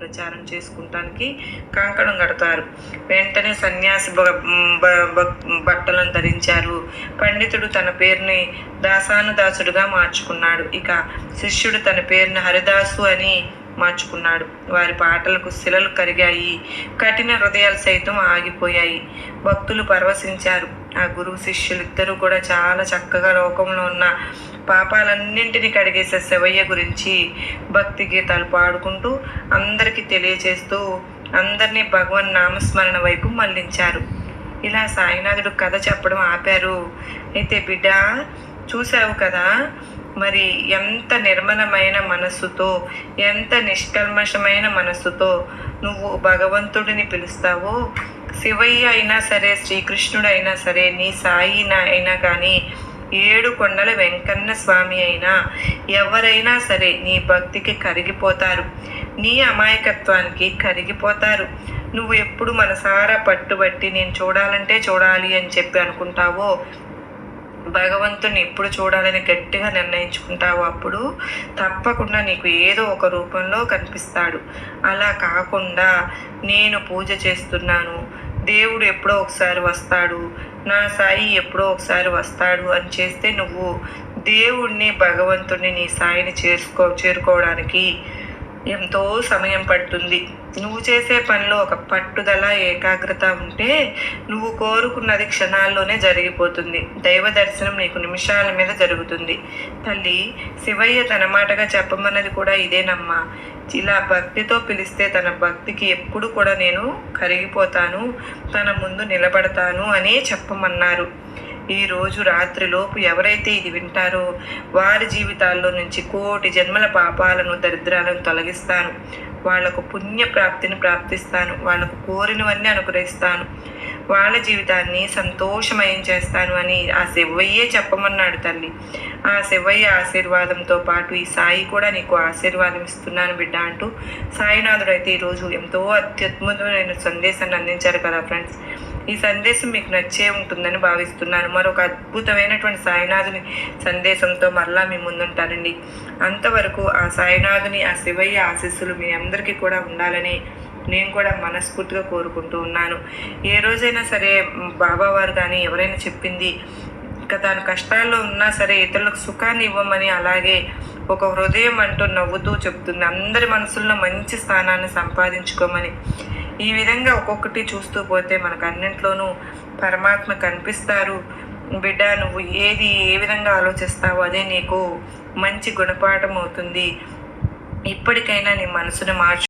ప్రచారం చేసుకుంటానికి కంకణం కడతారు. వెంటనే సన్యాసి బ- బ- బట్టలను ధరించారు. పండితుడు తన పేరుని దాసానుదాసుడుగా మార్చుకున్నాడు. ఇక శిష్యుడు తన పేరుని హరిదాసు అని మార్చుకున్నాడు. వారి పాటలకు శిలలు కరిగాయి. కఠిన హృదయాలు సైతం ఆగిపోయాయి. భక్తులు పరవశించారు. ఆ గురువు శిష్యులు ఇద్దరు కూడా చాలా చక్కగా లోకంలో ఉన్న పాపాలన్నింటినీ కడిగేసే శివయ్య గురించి భక్తి గీతాలు పాడుకుంటూ అందరికీ తెలియజేస్తూ అందరినీ భగవన్ నామస్మరణ వైపు మళ్ళించారు ఇలా సాయినాథుడు కథ చెప్పడం ఆపారు. అయితే బిడ్డ చూసావు కదా? మరి ఎంత నిర్మలమైన మనస్సుతో ఎంత నిష్కల్మషమైన మనస్సుతో నువ్వు భగవంతుడిని పిలుస్తావో శివయ్య అయినా సరే శ్రీకృష్ణుడు అయినా సరే నీ సాయిన అయినా కానీ ఏడు కొండల వెంకన్న స్వామి అయినా ఎవరైనా సరే నీ భక్తికి కరిగిపోతారు. నీ అమాయకత్వానికి కరిగిపోతారు. నువ్వు ఎప్పుడు మనసారా పట్టుబట్టి నేను చూడాలంటే చూడాలి అని చెప్పి అనుకుంటావో భగవంతుని ఎప్పుడు చూడాలని గట్టిగా నిర్ణయించుకుంటావో అప్పుడు తప్పకుండా నీకు ఏదో ఒక రూపంలో కనిపిస్తాడు. అలా కాకుండా నేను పూజ చేస్తున్నాను దేవుడు ఎప్పుడో ఒకసారి వస్తాడు నా సాయి ఎప్పుడో ఒకసారి వస్తాడు అని చేస్తే నువ్వు దేవుణ్ణి భగవంతుణ్ణి నీ సాయిని చేసుకో చేరుకోవడానికి ఎంతో సమయం పడుతుంది. నువ్వు చేసే పనిలో ఒక పట్టుదల ఏకాగ్రత ఉంటే నువ్వు కోరుకున్నది క్షణాల్లోనే జరిగిపోతుంది. దైవ దర్శనం నీకు నిమిషాల మీద జరుగుతుంది. తల్లి శివయ్య తన మాటగా చెప్పమన్నది కూడా ఇదేనమ్మా ఇలా భక్తితో పిలిస్తే తన భక్తికి ఎప్పుడు కూడా నేను కరిగిపోతాను తన ముందు నిలబడతాను అనే చెప్పమన్నారు. ఈ రోజు రాత్రిలోపు ఎవరైతే ఇది వింటారో వారి జీవితాల్లో నుంచి కోటి జన్మల పాపాలను దరిద్రాలను తొలగిస్తాను. వాళ్ళకు పుణ్య ప్రాప్తిని ప్రాప్తిస్తాను. వాళ్ళకు కోరినవన్నీ అనుగ్రహిస్తాను. వాళ్ళ జీవితాన్ని సంతోషమయం చేస్తాను అని ఆ శివయ్యే చెప్పమన్నాడు తల్లి. ఆ శివయ్య ఆశీర్వాదంతో పాటు ఈ సాయి కూడా నీకు ఆశీర్వాదం ఇస్తున్నాను బిడ్డ అంటూ సాయినాథుడు అయితే ఈరోజు ఎంతో అత్యద్భుతమైన సందేశాన్ని అందించారు కదా ఫ్రెండ్స్. ఈ సందేశం మీకు నచ్చే ఉంటుందని భావిస్తున్నాను. మరొక అద్భుతమైనటువంటి సాయినాథుని సందేశంతో మరలా మీ ముందుంటానండి. అంతవరకు ఆ సాయినాథుని ఆ శివయ్య ఆశీస్సులు మీ అందరికీ కూడా ఉండాలని నేను కూడా మనస్ఫూర్తిగా కోరుకుంటూ ఉన్నాను. ఏ రోజైనా సరే బాబావారు కానీ ఎవరైనా చెప్పింది ఇంకా తాను కష్టాల్లో ఉన్నా సరే ఇతరులకు సుఖాన్ని ఇవ్వమని అలాగే ఒక హృదయం అంటూ నవ్వుతూ చెప్తుంది. అందరి మనసుల్లో మంచి స్థానాన్ని సంపాదించుకోమని. ఈ విధంగా ఒక్కొక్కటి చూస్తూ పోతే మనకు అన్నింట్లోనూ పరమాత్మ కనిపిస్తారు. బిడ్డ నువ్వు ఏది ఏ విధంగా ఆలోచిస్తావో అదే నీకు మంచి గుణపాఠం అవుతుంది ఇప్పటికైనా నీ మనసును మార్చు